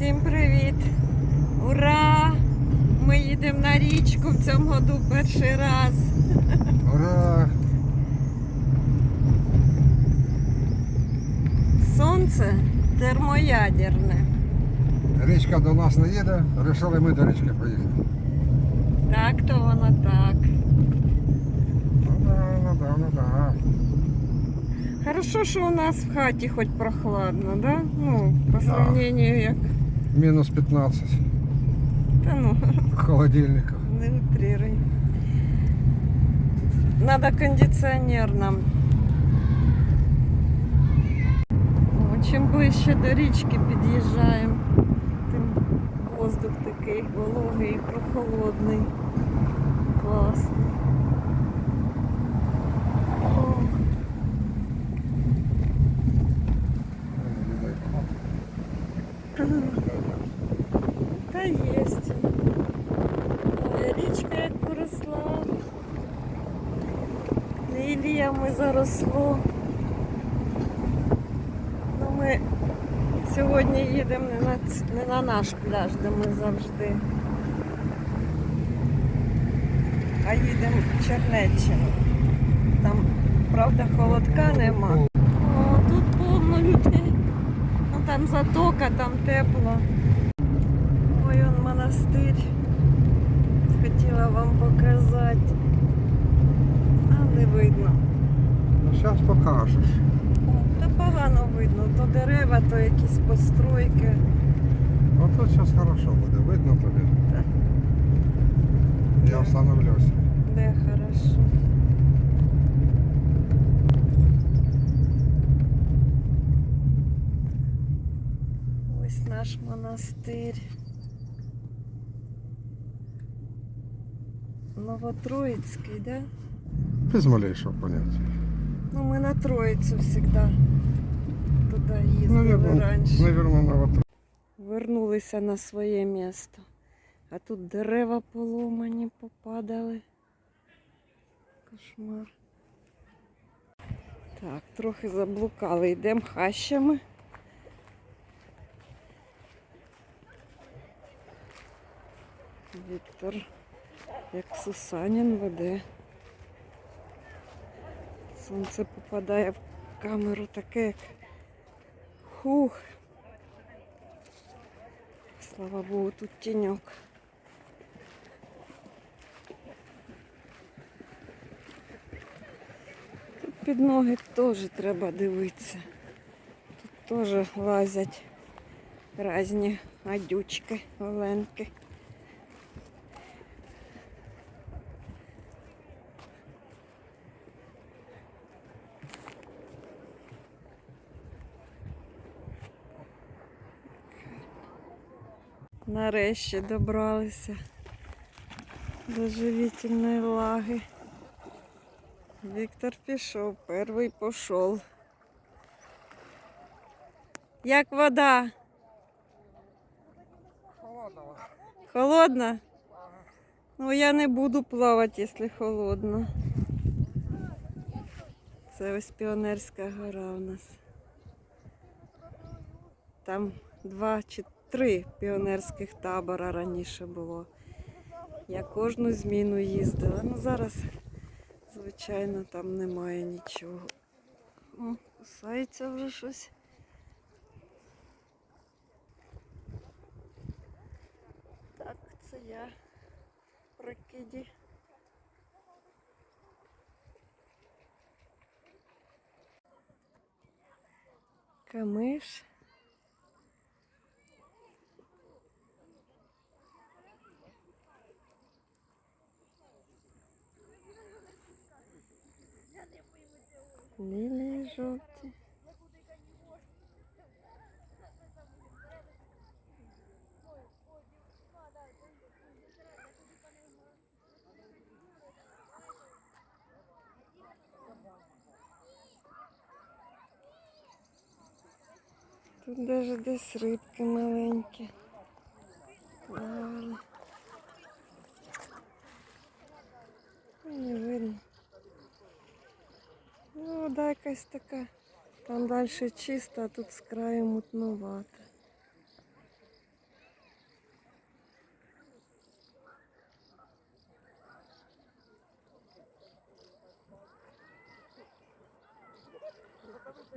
Всім привіт! Ура! Ми їдемо на річку в цьому году перший раз. Ура! Сонце термоядерне. Річка до нас не їде, вирішили ми до річки поїхати. Так то воно так. Ну да, ну да, ну да. Хорошо, що у нас в хаті хоч прохладно, да? Ну, по сравненню як. Мінус 15 Та ну, в холодильнику. не утрируй. Надо кондиціонер нам. О, чим ближче до річки під'їжджаємо, тим воздух такий вологий, прохолодний. Класний. О, Та єсть. Ой, Річка як поросла. Ліліями заросло. Ну, ми сьогодні їдемо не на, не на наш пляж, де ми завжди. А їдемо в Чернеччину. Там, правда, холодка нема. О, тут повно людей. Ну там затока, там тепло. Ой, он монастир. Хотіла вам показати. Не видно. Ну зараз покажеш. О, Та погано видно. То дерева, то якісь постройки. Ну тут зараз хорошо буде, видно тобі. Так. Я встановлюся. Де хорошо. Ось наш монастир. Новотроїцький, да? Без малейшого поняття. Ну, ми на Троїцю завжди туди їздили Наверно, раніше. наверно, на вот. Вернулися на своє місто. А тут дерева поломані, попадали. Кошмар. Так, трохи заблукали. Йдемо хащами. Віктор, як Сусанін веде. Сонце попадає в камеру таке, як хух. Слава Богу, тут тіньок. Тут під ноги теж треба дивитися. Тут теж лазять різні гадючки, оленки. Нарешті добралися до живительної лаги. Віктор пішов, перший пішов. Як вода? Холодна? Ну я не буду плавати, якщо холодно. Це ось піонерська гора у нас. Там два чи три піонерських табора раніше було. Я кожну зміну їздила. Ну зараз, звичайно, там немає нічого. О, кусається вже щось. Так, це я в прикиді. Камиш. Лілії жовті. Тут даже десь рибки маленькі. Плавали. Ну, Не видно. Ну, вода якась така. Там далі чиста, а тут з краю мутнувато.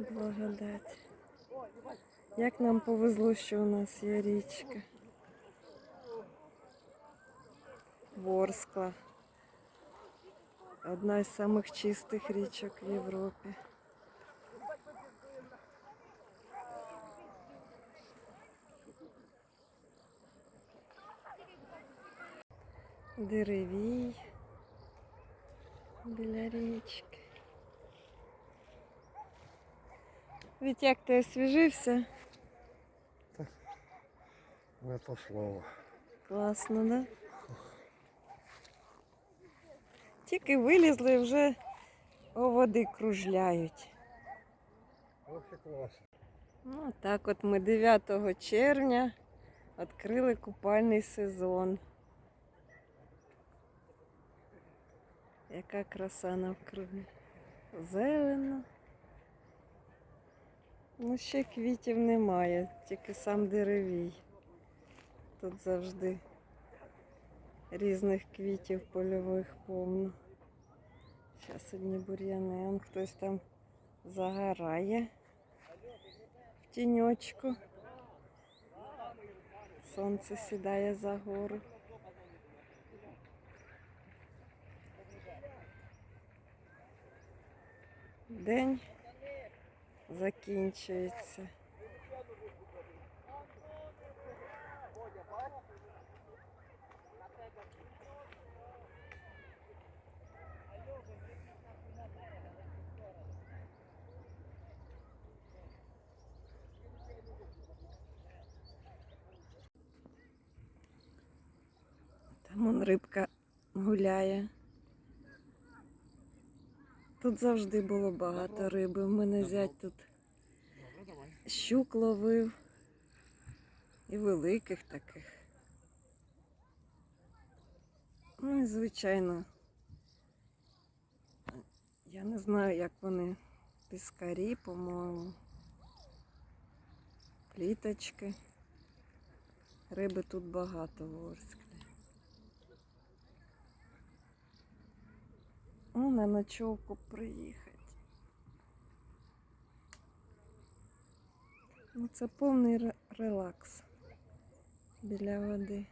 Благодать. Як нам повезло, що у нас є річка. Ворскла. Одна із самих чистих річок в Європі. Деревій біля річки. Від як ти освіжився? Не то слово. Класно, да? Тільки вилізли вже у води кружляють. Ну, так от ми 9 червня відкрили купальний сезон. Яка краса навкруги. Зелено. Ну, ще квітів немає, тільки сам деревій. Тут завжди різних квітів польових повно. Зараз одні бур'яни, он хтось там загорає в тіньочку. Сонце сідає за гору. День закінчується. Там он рибка гуляє. Тут завжди було багато риби. У мене зять тут щук ловив. І великих таких. Ну і звичайно. Я не знаю, як вони піскарі, по-моєму. Пліточки. Риби тут багато в Орсклі. На ночовку приїхати. Ну, це повний релакс біля води.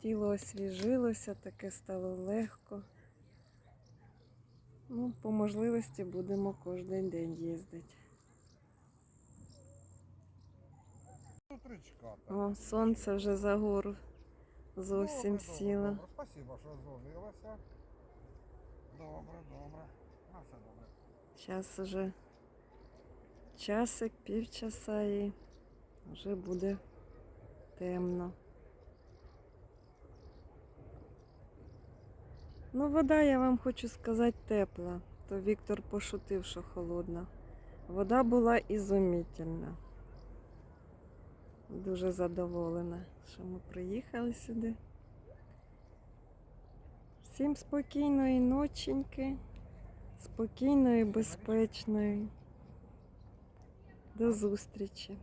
Тіло освіжилося, таке стало легко. Ну, по можливості будемо кожен день їздити. О, сонце вже за гору зовсім добре. Спасибо, що дзвонилася. Добре, добре. На все добре. Зараз уже часик, півчаса і вже буде темно. Ну, вода, я вам хочу сказати, тепла. То Віктор пошутив, що холодна. Вода була ізумітельна. Дуже задоволена, що ми приїхали сюди. Всім спокійної ноченьки, спокійної, безпечної. До зустрічі.